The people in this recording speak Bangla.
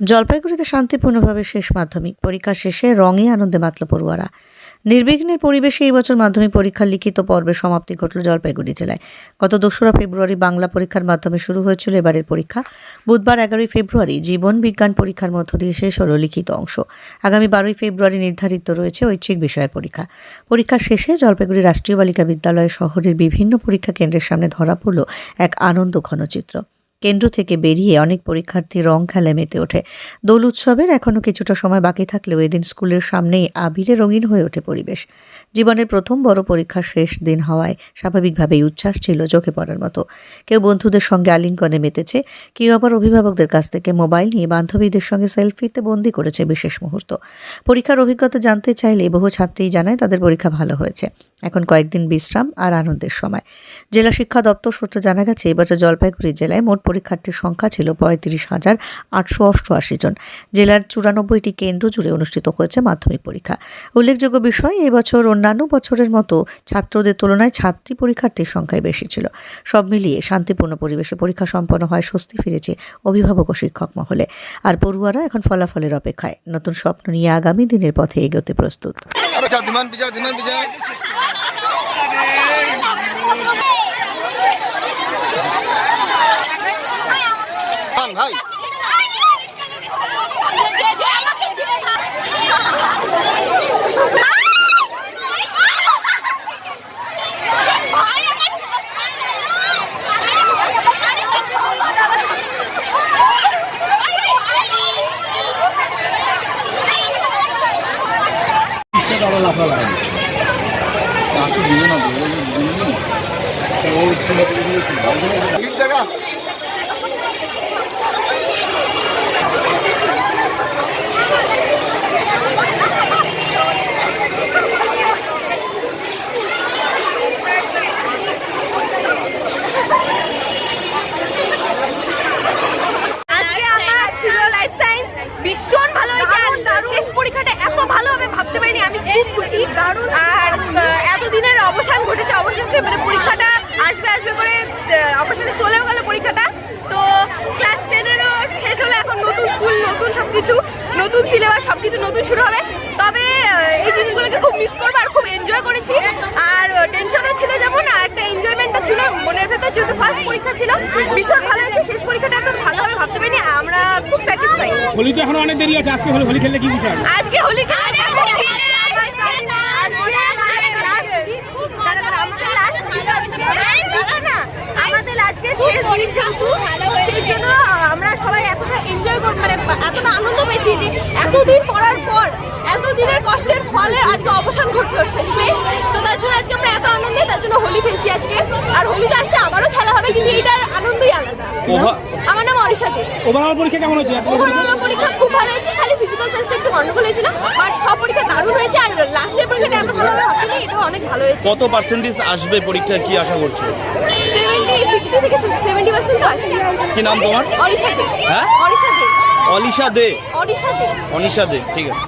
জলপাইগুড়িতে শান্তিপূর্ণভাবে শেষ মাধ্যমিক পরীক্ষা শেষে রঙে আনন্দে মাতল পড়ুয়ারা। নির্বিঘ্নের পরিবেশে এই বছর মাধ্যমিক পরীক্ষার লিখিত পর্বের সমাপ্তি ঘটল জলপাইগুড়ি জেলায়। গত দোসরা ফেব্রুয়ারি বাংলা পরীক্ষার মাধ্যমে শুরু হয়েছিল এবারের পরীক্ষা। বুধবার এগারোই ফেব্রুয়ারি জীবন বিজ্ঞান পরীক্ষার মধ্য দিয়ে শেষ হল লিখিত অংশ। আগামী বারোই ফেব্রুয়ারি নির্ধারিত রয়েছে ঐচ্ছিক বিষয়ের পরীক্ষা। পরীক্ষা শেষে জলপাইগুড়ি রাষ্ট্রীয় বালিকা বিদ্যালয় শহরের বিভিন্ন পরীক্ষা কেন্দ্রের সামনে ধরা পড়ল এক আনন্দ ঘনচিত্র কেন্দ্র থেকে বেরিয়ে অনেক পরীক্ষার্থী রং খেলায় মেতে ওঠে। দোল উৎসবের এখনও কিছুটা সময় বাকি থাকলেও এদিন স্কুলের সামনেই আবিরে রঙিন হয়ে ওঠে পরিবেশ। জীবনের প্রথম বড় পরীক্ষার শেষ দিন হওয়ায় স্বাভাবিকভাবেই উচ্ছ্বাস ছিল চোখে পড়ার মতো। কেউ বন্ধুদের সঙ্গে আলিঙ্গনে মেতেছে, কেউ আবার অভিভাবকদের কাছ থেকে মোবাইল নিয়ে বান্ধবীদের সঙ্গে সেলফিতে বন্দি করেছে বিশেষ মুহূর্ত। পরীক্ষার অভিজ্ঞতা জানতে চাইলে বহু ছাত্রী জানায় তাদের পরীক্ষা ভালো হয়েছে। এখন কয়েকদিন বিশ্রাম আর আনন্দের সময়। জেলা শিক্ষা দপ্তর সূত্রে জানা গেছে এবছর জলপাইগুড়ি জেলায় মোট পরীক্ষার্থীর সংখ্যা ছিল পঁয়ত্রিশ হাজার আটশো অষ্টআশি জন। জেলার চুরানব্বইটি কেন্দ্র জুড়ে অনুষ্ঠিত হয়েছে মাধ্যমিক পরীক্ষা। উল্লেখযোগ্য বিষয় এবছর অন্যান্য বছরের মতো ছাত্রদের তুলনায় ছাত্রী পরীক্ষার্থীর সংখ্যাই বেশি ছিল। সব মিলিয়ে শান্তিপূর্ণ পরিবেশে পরীক্ষা সম্পন্ন হয় স্বস্তি ফিরেছে অভিভাবক ও শিক্ষক মহলে। আর পড়ুয়ারা এখন ফলাফলের অপেক্ষায়। নতুন স্বপ্ন নিয়ে আগামী দিনের পথে এগোতে প্রস্তুত। ঠিক দেখা আজকে আমার ছিল লাইফ সায়েন্স ভীষণ ভালো হয়েছে আর শেষ পরীক্ষাটা এত ভালো হবে ভাবতে পারিনি আমি খুব খুশি আর আহ, এতদিনের অবসান ঘটেছে অবশেষে মানে পরীক্ষাটা আসবে আসবে করে আহ, অবশেষে চলেও গেল পরীক্ষাটা তো ক্লাস টেনেরও শেষ হলো এখন নতুন স্কুল নতুন সব কিছু নতুন সিলেবাস সব কিছু নতুন শুরু হবে। তবে এই জিনিসগুলোকে খুব মিস করব আর খুব এনজয় করেছি। আর টেনশনও ছিল যেমন একটা এনজয়মেন্টটা ছিল মনের ভেতর যেহেতু ফার্স্ট পরীক্ষা ছিল। ভীষণ ভালো হয়েছে শেষ পরীক্ষাটা এত ভালোভাবে হবে ভাবতে পারিনি আমরা খুব স্যাটিসফাই হোলি তো এখন অনেক দেরি আছে আজকে হলে খেললে কি আজকে হোলি খেলা যাবে আমাদের আজকে শেষ দিন যেহেতু সেই জন্য আমরা সবাই এতটা এনজয় কর মানে এতটা পেয়েছি যে এতদিন পড়ার পর এতদিনের কষ্টের ফলে আজকে অবসান ঘটলো শেষমেশ। তো তার জন্য আজকে আমরা এত আনন্দে তার জন্য হোলি খেলছি আজকে। আর হোলিতে আসছে আবারও খেলা হবে কিন্তু এটার আনন্দই আলাদা। আমার নাম অরিশা দে। ওভারঅল পরীক্ষা কেমন পরীক্ষা ওভারঅল পরীক্ষা খুব ভালো হয়েছে খালি ফিজিক্যাল সায়েন্সটা একটু গন্ডগোল হয়েছিল বাট সব পরীক্ষা দারুণ হয়েছে আর লাস্টের পরীক্ষাটা এত ভালো হবে এটা অনেক ভালো হয়েছে। কত পার্সেন্টেজ আসবে পরীক্ষা কি আশা করছ? সেভেন্টি সিক্সটি থেকে সেভেন্টি পার্সেন্ট তো আসে কি নাম তোমার? অরিশা দে। হ্যাঁ? অরিশা দে। অলিশা দে। অলিশা দে। অনিশা দে ঠিক আছে।